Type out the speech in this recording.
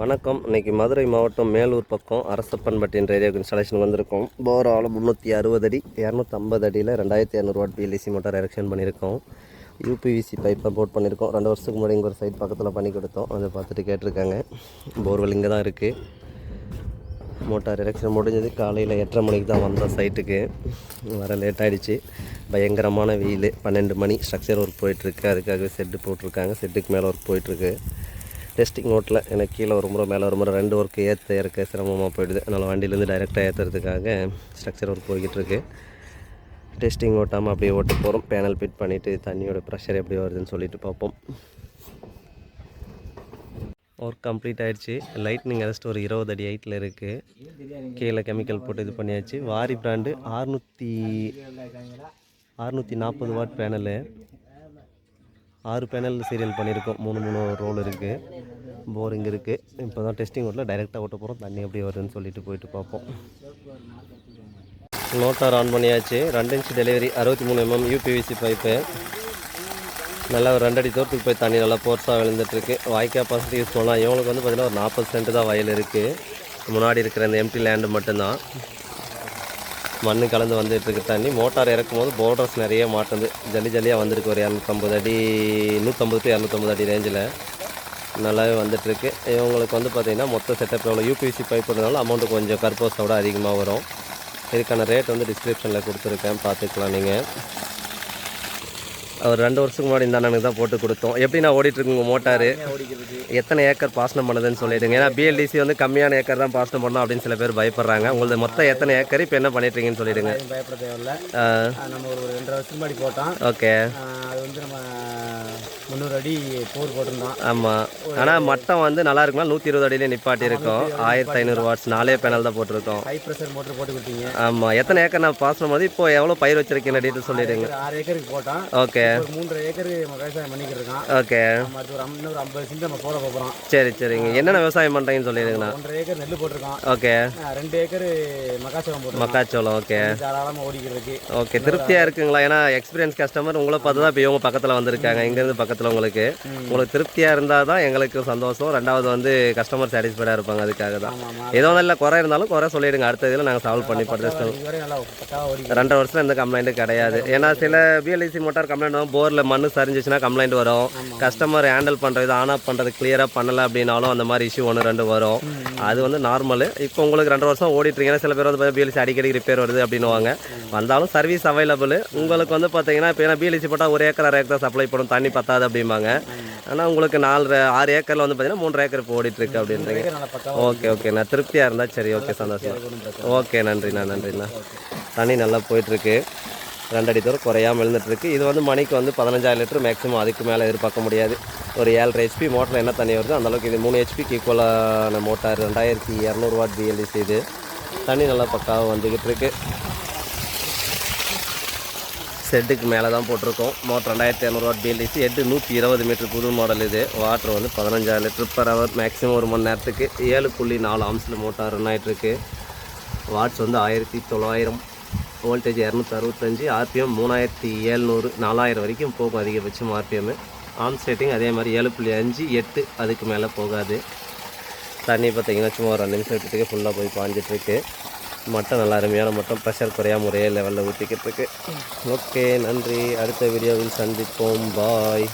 வணக்கம். இன்னைக்கு மதுரை மாவட்டம் மேலூர் பக்கம் அரசப்பன்பட்டின்ற ஏரியாவுக்கு இன்ஸ்டாலேஷன் வந்திருக்கோம். போர் ஆழம் முந்நூற்றி அறுபது அடி இரநூத்தம்பது அடியில் ரெண்டாயிரத்தி இரநூறுவா பிஎல்இசி மோட்டார் எரெக்ஷன் பண்ணியிருக்கோம். யூபிவிசி பைப்பை போட் பண்ணியிருக்கோம். ரெண்டு வருஷத்துக்கு முன்னாடி இங்கே ஒரு சைட் பக்கத்தில் பண்ணி கொடுத்தோம். அதை பார்த்துட்டு கேட்டிருக்காங்க. போர்வெல் இங்கே தான் இருக்குது மோட்டார் எரெக்ஷன் முடிஞ்சது. காலையில் எட்டரை மணிக்கு தான் வந்தோம் சைட்டுக்கு வர லேட் ஆகிடுச்சு பயங்கரமான வெயில். பன்னெண்டு மணி. ஸ்ட்ரக்சர் ஒர்க் போயிட்டுருக்கு அதுக்காகவே செட்டு போட்டிருக்காங்க. செட்டுக்கு மேலே ஒர்க் போயிட்டுருக்கு டெஸ்டிங் நோட்டில் எனக்கு கீழே ஒரு முறை மேலே ஒரு முறை ரெண்டு ஒர்க்கு ஏற்ற இறக்க சிரமமாக போயிடுது. அதனால் வண்டியிலேருந்து டைரெக்டாக ஏற்றுறதுக்காக ஸ்ட்ரக்சர் ஒர்க் போய்கிட்டு இருக்கு. டெஸ்டிங் ஓட்டாமல் அப்படியே ஓட்ட போகிறோம் பேனல் ஃபிட் பண்ணிவிட்டு தண்ணியோட ப்ரெஷர் எப்படி வருதுன்னு சொல்லிட்டு பார்ப்போம். ஒர்க் கம்ப்ளீட் ஆகிடுச்சு லைட்னிங் அரெஸ்ட் ஒரு இருபது அடி ஹைட்டில் இருக்குது கீழே கெமிக்கல் போட்டு இது பண்ணியாச்சு. வாரி பிராண்டு ஆறுநூற்றி அறுநூற்றி நாற்பது வாட் பேனலு ஆறு பேனல் சீரியல் பண்ணியிருக்கோம். மூணு மூணு ரோல் இருக்குது போரிங் இருக்குது இப்போ தான் டெஸ்டிங் ஓட்டில் டைரெக்டாக ஓட்ட போகிறோம் தண்ணி எப்படி வருதுன்னு சொல்லிட்டு போயிட்டு பார்ப்போம். மோட்டார் ஆன் பண்ணியாச்சு. ரெண்டு இன்ச் டெலிவரி அறுபத்தி மூணு எம்எம் யூபிவிசி பைப்பு நல்லா ஒரு ரெண்டடி தூரத்துக்கு போய் தண்ணி நல்லா ஃபோர்ஸாக விழுந்துட்டுருக்கு. வாய்க்கா பாசிட்டி யூஸ் பண்ணலாம். இவங்களுக்கு வந்து பார்த்திங்கன்னா ஒரு நாற்பது சென்ட் தான் வயல் இருக்குது முன்னாடி இருக்கிற அந்த எம்டி லேண்டு மட்டும்தான். மண் கலந்து வந்துட்டு இருக்கு தண்ணி. மோட்டார் இறக்கும் போது போர்டர்ஸ் நிறைய மாட்டுது. ஜல்லி ஜல்லியாக வந்திருக்கு. ஒரு இரநூத்தம்பது அடி நூற்றம்பது டு இரநூத்தம்பது அடி ரேஞ்சில் நல்லாவே வந்துட்டுருக்கு. இவங்களுக்கு வந்து பார்த்திங்கன்னா மொத்த செட்டப் எவ்வளோ யூபிசி பைப் இருந்தாலும் அமௌண்ட்டு கொஞ்சம் கர்போஸோட அதிகமாக வரும். இதுக்கான ரேட் வந்து டிஸ்கிரிப்ஷனில் கொடுத்துருக்கேன். பார்த்துக்கலாம் நீங்கள் ஒரு ரெண்டு வருஷத்துக்கு முன்னாடி இந்த அண்ணனுக்கு தான் போட்டு கொடுத்தோம். எப்படிண்ணா ஓடிட்டு இருக்குங்க மோட்டாரு? எத்தனை ஏக்கர் பாசனம் பண்ணுதுன்னு சொல்லிடுங்க. ஏன்னா பிஎல்டிசி வந்து கம்மியான ஏக்கர் தான் பாசனம் பண்ணணும் அப்படின்னு சில பேர் பயப்படுறாங்க. உங்களுக்கு மொத்தம் எத்தனை ஏக்கர்? இப்போ என்ன பண்ணிட்டு இருக்கீங்கன்னு சொல்லிடுங்க பயப்பட தேவையில்ல. ஆஹ் நம்ம ஒரு ரெண்டரை வருஷத்துக்கு முன்னாடி போட்டோம். ஓகே. ஆஹ் அது வந்து நம்ம முந்நூறு அடி போர் போட்டிருந்தோம். ஆமாம் ஆனால் மட்டம் வந்து நல்லா இருக்குமா நூற்றி இருபது அடியிலே நிப்பாட்டி இருக்கோம். ஆயிரத்தி ஐநூறு வாட்ஸ் நாலே பேனல் தான் போட்டிருக்கோம். ஹை ப்ரெஷர் மோட்டர் போட்டு கொடுத்தீங்க. ஆமாம் எத்தனை ஏக்கர் நான் பாசனம் போது இப்போ எவ்வளோ பயிர் வச்சிருக்கீங்க டீட்டெயில் சொல்லிடுங்க. ஆறு ஏக்கருக்கு போட்டோம். ஓகே. மூன்றரை ஏக்கர் நம்ம விவசாயம் பண்ணிக்கிட்டு இருக்கோம் ஓகே. நம்ம அடுத்து ஒரு அம்- இன்னொரு ஐம்பது சென்ட் நம்ம போட போகிறோம் சரி சரிங்க. என்னென்ன விவசாயம் பண்ணுறீங்கன்னு சொல்லிடுங்கண்ணா. ஒன்றரை ஏக்கர் நெல் போட்டிருக்கோம் ஓகே. ஆஹ் ரெண்டு ஏக்கர் மக்காச்சோளம் ஓகே. தாராளமாக ஓடிக்கிறதுக்கு ஓகே திருப்தியாக இருக்குங்களா? ஏன்னா எக்ஸ்பீரியன்ஸ் கஸ்டமர் உங்களை பார்த்து தான் இப்போ இவங்க பக்கத்தில் வந்திருக்காங்க. இங்கேருந்து பக்கத்தில் உங்களுக்கு. உங்களுக்கு திருப்தியாக இருந்தால் தான் எங்களுக்கு சந்தோஷம். ரெண்டாவது வந்து கஸ்டமர் சாட்டிஸ்ஃபைடாக இருப்பாங்க. அதுக்காக தான். ஏதோ நல்ல குறை இருந்தாலும் குறை சொல்லிடுங்க. அடுத்த இதில் நாங்கள் சால்வ் பண்ணி ஓடி ரெண்டரை வருஷம் எந்த கம்ப்ளைண்ட்டும் கிடையாது. ஏன்னா சில பிஎல்இசி மோட்டார் கம்ப்ளைண்ட் வரும் போரில் மண் சரிஞ்சிச்சுன்னா கம்ப்ளைண்ட் வரும். கஸ்டமர் ஹேண்டில் பண்ணுறது ஆன் ஆஃப் பண்ணுறது கிளியராக பண்ணலை அப்படின்னாலும் அந்த மாதிரி இஷ்யூ ஒன்று ரெண்டு வரும். அது வந்து நார்மல் இப்போ உங்களுக்கு ரெண்டு வருஷம் ஓடிட்டுருக்கீங்கன்னா சில பேர் வந்து பிஎல்சி அடிக்கடி ரிப்பேர் வருது அப்படின்னுவாங்க. வந்தாலும் சர்வீஸ் அவைலபிள் உங்களுக்கு வந்து பார்த்தீங்கன்னா இப்போ ஏன்னா பிஎல்சி போட்டால் ஒரு ஏக்கர் அரை ஏக்கர் சப்ளை பண்ணும் தண்ணி பத்தாது அப்படிம்பாங்க. ஆனால் உங்களுக்கு நாலு ஆறு ஏக்கரில் வந்து பார்த்தீங்கன்னா மூன்று ஏக்கர் இப்போ ஓடிட்டுருக்கு அப்படின்றீங்க. Okay okay. நான் திருப்தியாக இருந்தால் சரி ஓகே சந்தோஷம். ஓகே நன்றிண்ணா நன்றிண்ணா. தண்ணி நல்லா போயிட்டுருக்கு ரெண்டடி தூரம் குறையாமல் விழுந்துட்டுருக்கு இது வந்து மணிக்கு வந்து பதினஞ்சாயிரம் லிட்டர் மேக்ஸிமம் அதுக்கு மேலே எதிர்பார்க்க முடியாது. ஒரு ஏழரை ஹெச்பி மோட்டரில் என்ன தண்ணி வருதோ அந்தளவுக்கு இது மூணு ஹெச்பிக்கு ஈக்குவலான மோட்டார் ரெண்டாயிரத்தி இரநூறுவா வாட் பிஎல்டிசி இது. தண்ணி நல்லா பக்காவாக வந்துக்கிட்டு இருக்கு செட்டுக்கு மேலே தான் போட்டிருக்கோம். மோட்டர் ரெண்டாயிரத்தி இரநூறுவா பிஎல்டிசி எட்டு நூற்றி இருபது மீட்டர் புது மாடல் இது. வாட்டர் வந்து பதினஞ்சாயிரம் லிட்டர் பர் ஹவர் மேக்ஸிமம் ஒரு மணி நேரத்துக்கு ஏழு புள்ளி நாலு ஆம்ஸில் மோட்டார் ரன் ஆகிட்டுருக்கு வாட்ஸ் வந்து ஆயிரத்தி தொள்ளாயிரம் வோல்டேஜ் இரநூத்தி அறுபத்தஞ்சி ஆர்பிஎம் மூணாயிரத்தி ஏழ்நூறு நாலாயிரம் வரைக்கும் போகும் அதிகபட்சம் ஆர்பிஎம். ஆம் செட்டிங் அதே மாதிரி ஏழு புள்ளி அஞ்சு எட்டு அதுக்கு மேலே போகாது. தண்ணி பார்த்தீங்கன்னா சும்மா ஒரு ரெண்டு நிமிஷம் விட்டுட்டு ஃபுல்லாக போய் பாஞ்சிட்ருக்கு. மட்டம் நல்லா அருமையான மட்டம். ப்ரெஷர் குறையாமல் ஒரே லெவலில் ஊற்றிக்கிட்டு இருக்கு ஓகே நன்றி. அடுத்த வீடியோவில் சந்திப்போம். பாய்